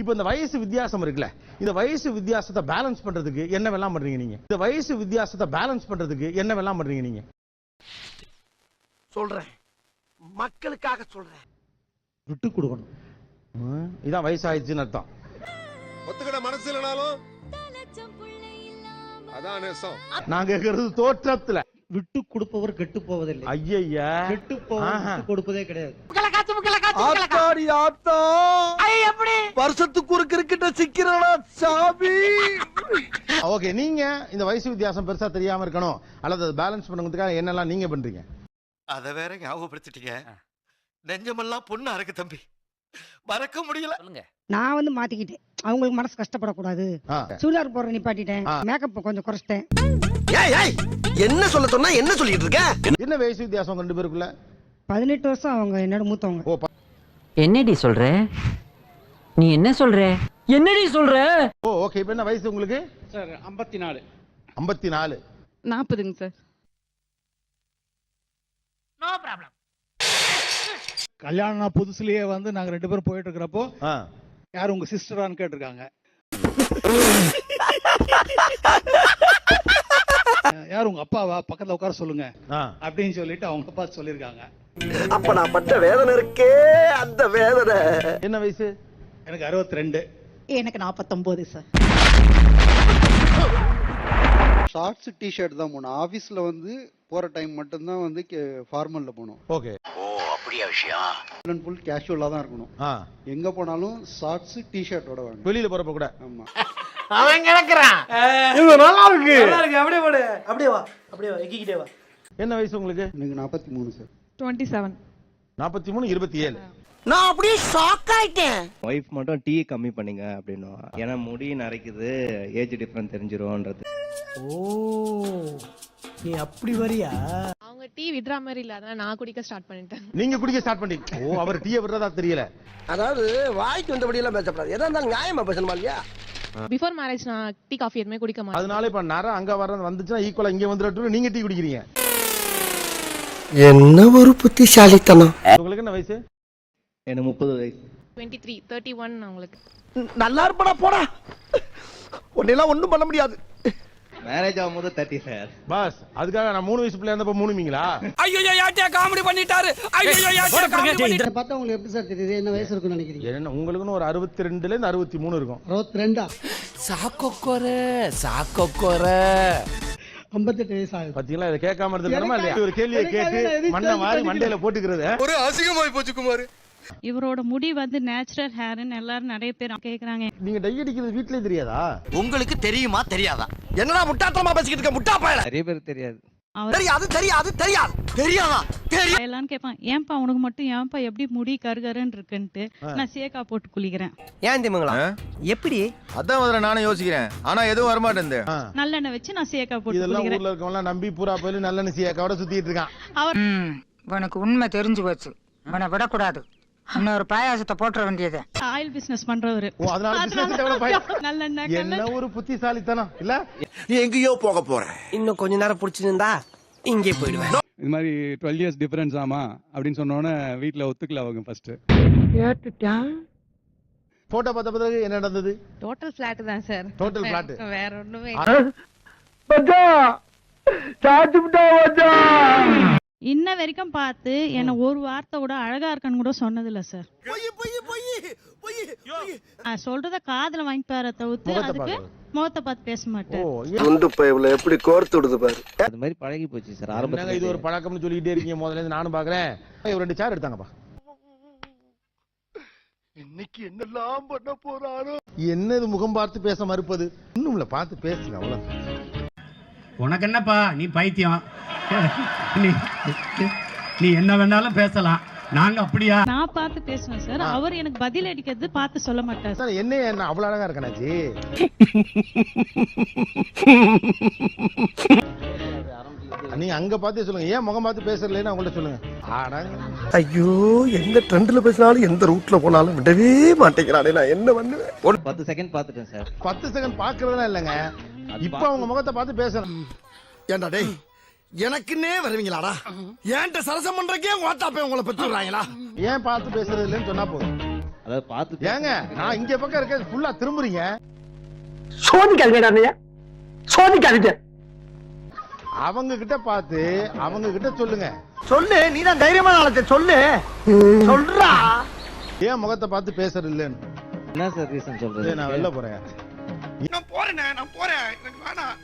இப்போ இந்த வயசு வித்தியாசம் இருக்குல்ல. இந்த வயசு வித்தியாசத்தை பேலன்ஸ் பண்றதுக்கு என்ன வெல்லாம் பண்றீங்க நீங்க? இந்த வயசு வித்தியாசத்தை பேலன்ஸ் பண்றதுக்கு என்ன வெல்லாம் பண்றீங்க நீங்க? சொல்றேன். மக்களுக்காக சொல்றேன். விட்டு கொடுக்கணும். இதான் வயசாயிடுச்சுன்னு அர்த்தம். ஒத்துக்கிட மனசு இல்லைனாலும் அதான் நேசம். நான் கேட்கறது தோற்றத்துல. விட்டு கொடுப்பவர் கெட்டு போவதில்லை ஐயய்யா கெட்டு. விட்டு கொடுப்பதே கிடையாது ஆத்தாடி ஆத்தா. வருஷத்துக்கு ஒரு கிரிக்கெட்ட சிக்கிறடா சாமி? ஓகே நீங்க இந்த வயசு வித்தியாசம் பெருசா தெரியாம இருக்கணும். அல்லது அதை பேலன்ஸ் பண்ணுறதுக்காக என்னெல்லாம் நீங்க பண்றீங்க? அத வேற ஞாபகப்படுத்திட்டீங்க. நெஞ்சமெல்லாம் பொண்ணா இருக்கு தம்பி. மறக்க முடியல. நான் வந்து மாத்திக்கிட்டேன். அவங்களுக்கு மனசு கஷ்டப்படக்கூடாது. ஆ. சுடிதார் போடுற நிப்பாட்டிட்டேன். மேக்கப் கொஞ்சம் குறைச்சிட்டேன். ஏய் ஏய் என்ன சொல்ல சொன்னா என்ன சொல்லிட்டு இருக்க? என்ன? வயசு வித்தியாசம் ரெண்டு பேருக்குள்ள? பதினெட்டு வருஷம் அவங்க என்னோட மூத்தவங்க. என்னடி சொல்ற? நீ என்ன சொல்ற? என்னடி சொல்ற? ஓ ஓகே இப்போ என்ன வயசு உங்களுக்கு? சார் ஐம்பத்தி நாலு ஐம்பத்தி நாலு நாற்பதுங்க சார் கல்யாணம் புதுசுலயே வந்து நாங்க ரெண்டு பேரும் போயிட்டு இருக்கிறப்போ யார் உங்க சிஸ்டரான்னு கேட்டிருக்காங்க. யார் உங்க அப்பாவா? பக்கத்துல உட்கார சொல்லுங்க. அப்படின்னு சொல்லிட்டு அவங்க அப்பா சொல்லியிருக்காங்க. அப்ப நான் பட்ட வேதனை இருக்கே அந்த வேதனை. என்ன வயசு? எனக்கு அறுபத்தி ரெண்டு. எனக்கு நாற்பத்தொம்போது சார். ஷார்ட்ஸ் டிஷர்ட் தான் போகணும். ஆஃபீஸில் வந்து போகிற டைம் மட்டும்தான் வந்து ஃபார்மலில் போகணும். ஓகே. ஃபுல் அண்ட் ஃபுல் கேஷுவலாக தான் இருக்கணும். ஆ. எங்கே போனாலும் ஷார்ட்ஸ் டிஷர்ட்டோட வேணும் வெளியில போறப்ப கூட. ஆமாம் இது நல்லா இருக்கு. அப்படியே போடு. அப்படியே வா. அப்படியே வா. எக்கிக்கிட்டே வா. என்ன வயசு உங்களுக்கு? எனக்கு நாற்பத்தி மூணு சார். டுவெண்ட்டி செவன் நாற்பத்தி மூணு இருபத்தி ஏழு. நான் அப்படியே ஷாக் ஆயிட்டேன். ஒய்ஃப் மட்டும் டீ கம்மி பண்ணுங்க அப்படின்னுவா ஏன்னா முடி நரைக்குது ஏஜ் டிஃபரன்ஸ் தெரிஞ்சிரும்ன்றது. ஓ நீ அப்படி வரியா? அவங்க டீ விடுற மாதிரி இல்ல அதனால நான் குடிக்க ஸ்டார்ட் பண்ணிட்டேன். நீங்க குடிக்க ஸ்டார்ட் பண்ணீங்க ஓ அவர் டீயை விடுறதா தெரியல. அதாவது வாய்க்கு வந்தபடி எல்லாம் பேசப்படாது எதா இருந்தாலும் நியாயமா பேசணுமா இல்லையா? பிஃபோர் மேரேஜ் நான் டீ காஃபி எதுவுமே குடிக்க மாட்டேன். அதனால இப்ப நர அங்க வர வந்துச்சுன்னா ஈக்குவலா இங்க வந்துட்டு நீங்க டீ குடிக்கிறீங்க. என்ன ஒரு புத்திசாலித்தனம். உங்களுக்கு என்ன வயசு? எனக்கு முப்பது வயசு டுவெண்ட்டி த்ரீ தேர்ட்டி ஒன் அவங்களுக்கு நல்லா இருப்படா போடா. உன்னெல்லாம் ஒண்ணும் பண்ண முடியாது. மேரேஜ் ஆகும்போது தேர்ட்டி சார் பாஸ் அதுக்காக நான் மூணு வயசு பிள்ளையா இருந்தப்ப மூணுமீங்களா ஐயோ யார்ட்டியா காமெடி பண்ணிட்டாரு. ஐயோ யார்ட்டியா காமெடி பண்ணிட்டாரு. பார்த்தா உங்களுக்கு எப்படி சார் தெரியுது என்ன வயசு இருக்குன்னு நினைக்கிறீங்க என்ன உங்களுக்குன்னு ஒரு அறுபத்தி ரெண்டுல இருந்து அறுபத்தி மூணு இருக்கும். அறுபத்தி ரெண்டா சாக்கொக்கோர சாக்கொக்கோர ஐம்பத்தெட்டு வயசு ஆகுது பாத்தீங்களா இதை கேட்காம இருந்திருக்கணுமா இல்லையா? ஒரு கேள்வியை கேட்டு மண்ணை வாரி மண்டையில போட்டுக்கிறது. ஒரு அசிங்கமாய் போச்சு குமார் இவரோட முடி வந்து நேச்சுரல் ஹேர்னு எல்லாரும் நிறைய பேர் கேக்குறாங்க. நீங்க டை அடிக்கிறது வீட்லயே தெரியாதா? உங்களுக்கு தெரியுமா தெரியாதா? என்னடா முட்டாத்தனமா பேசிக்கிட்டு இருக்க? முட்டா பயல. நிறைய பேர் தெரியாது. தெரியாது தெரியாது தெரியாது. தெரியாதா? தெரியும் எல்லாரும் கேட்பான் ஏன்பா உனக்கு மட்டும் ஏன்பா எப்படி முடி கருகருன்னு இருக்குன்ட்டு நான் சேக்கா போட்டு குளிக்கிறேன். ஏன் திமுங்களா? எப்படி? அதான் முதல்ல நானும் யோசிக்கிறேன். ஆனா எதுவும் வரமாட்டேன். நல்லெண்ணெய் வச்சு நான் சேக்கா போட்டு இதெல்லாம் ஊர்ல இருக்கவங்க எல்லாம் நம்பி பூரா போயில நல்ல நிச்சயக்காவோட சுத்திட்டு இருக்கான். அவர் உனக்கு உண்மை தெரிஞ்சு போச்சு. உன்னை விடக்கூடாது. இன்னொரு பாயாசத்தை போட்டுற வேண்டியது. Oil business பண்றவரு. ஓ அதனால business develop ஆயி- நல்லெண்ணெய் என்ன ஒரு புத்திசாலித்தனம் இல்ல? நீ எங்கேயோ போக போற. இன்னும் கொஞ்ச நேரம் பிடிச்சிருந்தா இங்கே போயிடுவேன். இது மாதிரி டுவெல் இயர்ஸ் டிஃபரன்ஸ் ஆமா? அப்படின்னு சொன்னோன்னே வீட்டில் ஒத்துக்கல அவங்க ஃபர்ஸ்ட் போட்டோ பார்த்த பிறகு என்ன நடந்தது? டோட்டல் ஃபிளாட் தான் சார் Total flat. வேற ஒண்ணுமே இன்ன வரைக்கும் பார்த்து என்ன ஒரு வார்த்தை கூட அழகா இருக்கன்னு கூட சொன்னதில்ல சார் நான் சொல்றத காதுல வாங்கிப்பார தவிர்த்து அதுக்கு. முகத்தை பார்த்து பேச மாட்டேன். எப்படி கோர்த்து விடுது பாரு. அது மாதிரி பழகி போச்சு சார் என்னங்க இது ஆரம்பத்தில் ஒரு பழக்கம்னு சொல்லிட்டே இருக்கீங்க முதல்ல இருந்து நானும் பாக்குறேன் ஒரு ரெண்டு சேர் எடுத்தாங்கப்பா. இன்னைக்கு என்னெல்லாம் பண்ண போறாரோ? என்ன இது முகம் பார்த்து பேச மறுப்பது? இன்னும் இல்ல பார்த்து பேசுங்க அவ்வளவு உனக்கு என்னப்பா நீ பைத்தியம். நீ நீ என்ன வேணாலும் பேசலாம். நாங்க அப்படியா? நான் பார்த்து பேசுவேன் சார். அவர் எனக்கு பதில் அடிக்கிறது பார்த்து சொல்ல மாட்டார். சார் என்ன என்ன அவ்வளவு அழகா இருக்கனாச்சு நீங்க அங்க பார்த்தே சொல்லுங்க. ஏன் முகம் பார்த்து பேசுறதுலன்னு அவங்கள்ட்ட சொல்லுங்க. ஆடாங்க ஐயோ எந்த ட்ரெண்ட்ல பேசினாலும் எந்த ரூட்ல போனாலும் விடவே மாட்டேங்கிறானே நான் என்ன பண்ணுவேன்? பத்து செகண்ட் பார்த்துட்டேன் சார். பத்து செகண்ட் பாக்குறதுலாம் இல்லைங்க. இப்ப அவங்க முகத்தை பார்த்து பேசணும் ஏண்டா டேய் எனக்குன்னே வருவீங்களாடா? ஏன்ட்ட சரசம் பண்றக்கே ஓட்டாப்பே உங்களை பெற்று விடுறாங்களா? ஏன் பார்த்து பேசுறது இல்லைன்னு சொன்னா போதும். அதாவது பார்த்து ஏங்க நான் இங்க பக்கம் இருக்க ஃபுல்லா திரும்புறீங்க. சோதிக்காதீங்க சோதிக்காதீங்க. அவங்க கிட்ட பார்த்து அவங்க கிட்ட சொல்லுங்க. சொல்லு நீ தான் தைரியமான ஆளத்தை சொல்லு. சொல்றா. ஏன் முகத்தை பார்த்து பேசுறது இல்லைன்னு? என்ன சார் ரீசன் சொல்றது? நான் வெளில போறேன். நான் போறேனே நான் போறேன். எனக்கு வேணாம்.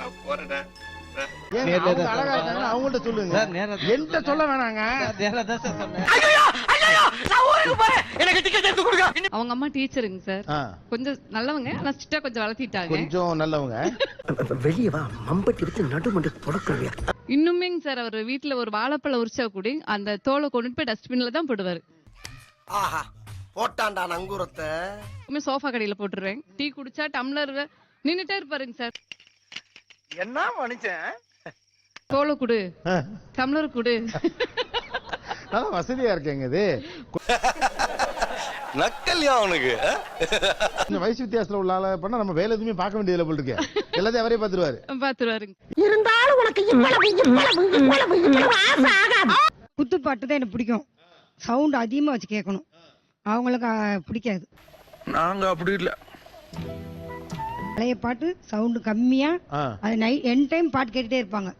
நான் போறேனே. அவங்கள்ட்ட சொல்லுங்க. என்கிட்ட சொல்ல வேணாங்க. அவங்க அம்மா டீச்சருங்க சார். கொஞ்சம் நல்லவங்க ஆனா ஸ்ட்ரிக்டா கொஞ்சம் வளர்த்திட்டாங்க. கொஞ்சம் நல்லவங்க. வெளியே வா மம்பட்டி எடுத்து நடுமண்டு தொடக்கிறவியா? இன்னுமேங்க சார் அவர் வீட்டுல ஒரு வாழைப்பழம் உரிச்சா கூட அந்த தோலை கொண்டுட்டு போய் டஸ்ட்பின்ல தான் போடுவாரு. ஆஹா. போட்டான்டா நங்கூரத்தை. சோஃபா கடையில போட்டுருவேன். டீ குடிச்சா டம்ளர் நின்னுட்டே இருப்பாருங்க சார். என்ன மனுஷன்? தோலை குடு. டம்ளர் குடு. அதான் வசதியா இருக்கேங்க இது. நக்கல்யா அவனுக்கு. கொஞ்சம் வயசு வித்தியாசத்துல உள்ள ஆளை பண்ணா நம்ம வேலை எதுவுமே பார்க்க வேண்டியதுல போல் இருக்கு. எல்லாத்தையும் அவரே பார்த்துருவாரு. பாத்துருவாருங்க இருந்தாலும் உனக்கு இவ்வளவு இவ்வளவு இவ்வளவு இவ்வளவு ஆசை ஆகாது. குத்துப்பாட்டு தான் எனக்கு பிடிக்கும். சவுண்ட் அதிகமா வச்சு கேட்கணும். அவங்களுக்கு பிடிக்காது. நாங்க அப்படி இல்ல. பழைய பாட்டு சவுண்டு கம்மியா ஆ. அது நை என் டைம் பாட்டு கேட்டுட்டே இருப்பாங்க.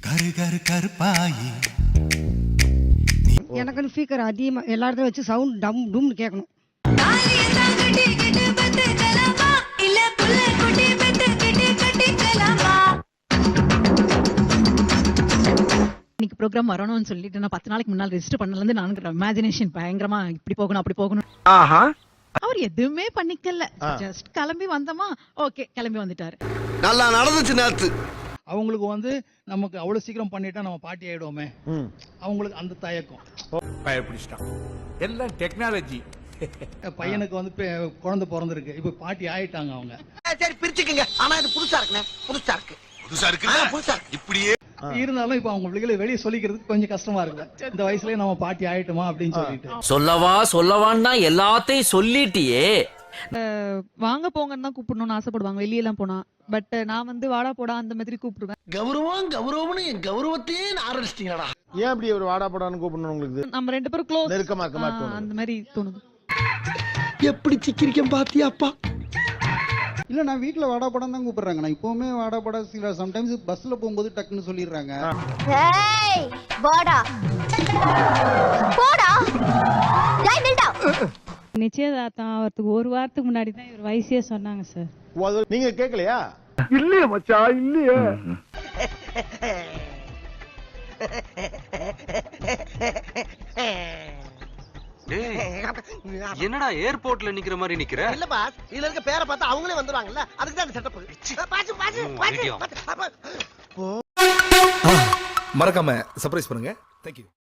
கரு கரு கருப்பாயி. எனக்கு ஸ்பீக்கர் அதிகமா எல்லா இடத்துல வச்சு சவுண்ட் டம் டும்னு கேட்கணும். ப்ரோக்ராம் வரணும்னு சொல்லிட்டு நான் பத்து நாளைக்கு முன்னால் ரெஜிஸ்டர் பண்ணல இருந்து நான் இமேஜினேஷன் பயங்கரமா இப்படி போகணும் அப்படி போகணும். ஆஹா. அவர் எதுவுமே பண்ணிக்கல. ஜஸ்ட் கிளம்பி வந்தோமா? ஓகே கிளம்பி வந்துட்டாரு. நல்லா நடந்துச்சு நேத்து. அவங்களுக்கு வந்து நமக்கு அவ்வளவு சீக்கிரம் பண்ணிட்டா நம்ம பாட்டி ஆயிடுவோமே. ம். அவங்களுக்கு அந்த தயக்கம். பயப்பிடிச்சிட்டான். எல்லாம் டெக்னாலஜி பையனுக்கு வந்து குழந்தை பிறந்திருக்கு. இப்ப பாட்டி ஆயிட்டாங்க அவங்க. சரி பிரிச்சுக்கங்க. ஆனா இது புதுசா இருக்குண்ணே. புதுசா இருக்கு. புதுசா இருக்கு புதுசா இருக்கு. இப்படியே இருந்தாலும் இப்ப அவங்க பிள்ளைகளை வெளியே சொல்லிக்கிறதுக்கு கொஞ்சம் கஷ்டமா இருக்கு. இந்த வயசுலயே நம்ம பாட்டி ஆயிட்டோமா அப்படின்னு சொல்லிட்டு. சொல்லவா சொல்லவான்னா எல்லாத்தையும் சொல்லிட்டியே. வாங்க போங்கன்னு தான் கூப்பிடணும்னு ஆசைப்படுவாங்க. வெளியெல்லாம் போனா. பட் நான் வந்து வாடா போடா அந்த மாதிரி கூப்பிடுவேன். கௌரவம் கௌரவம்னு என் கௌரவத்தையே ஆரம்பிச்சிட்டீங்களா ஏன் அப்படி ஒரு வாடா படான்னு கூப்பிடணும் உங்களுக்கு நம்ம ரெண்டு பேரும் க்ளோஸ் நெருக்கமா இருக்க மாட்டோம் அந்த மாதிரி தோணுது. எப்படி சிக்கிரிக்கம் பாத்தியாப்பா இல்ல நான் வீட்ல வாடா படம் தான் கூப்பிடுறாங்க. நான் இப்பவுமே வாடா படம் சில சம்டைம்ஸ் பஸ்ல போகும்போது டக்குன்னு சொல்லிடுறாங்க. போடா. போடா நிச்சயதார்த்தம் ஆகிறதுக்கு ஒரு வாரத்துக்கு முன்னாடி தான் இவர் வயசே சொன்னாங்க சார் நீங்க கேட்கலையா இல்லையே மச்சான் இல்லையே. என்னடா ஏர்போர்ட்ல நிக்கிற மாதிரி நிக்கிற? இல்ல பாஸ் இதுல இருக்க பேரை பார்த்தா அவங்களே வந்துருவாங்கல்ல? அதுக்கு தான் செட்டப் பாச்சு பாச்சு பாச்சு மறக்காம சர்ப்ரைஸ் பண்ணுங்க. தேங்க்யூ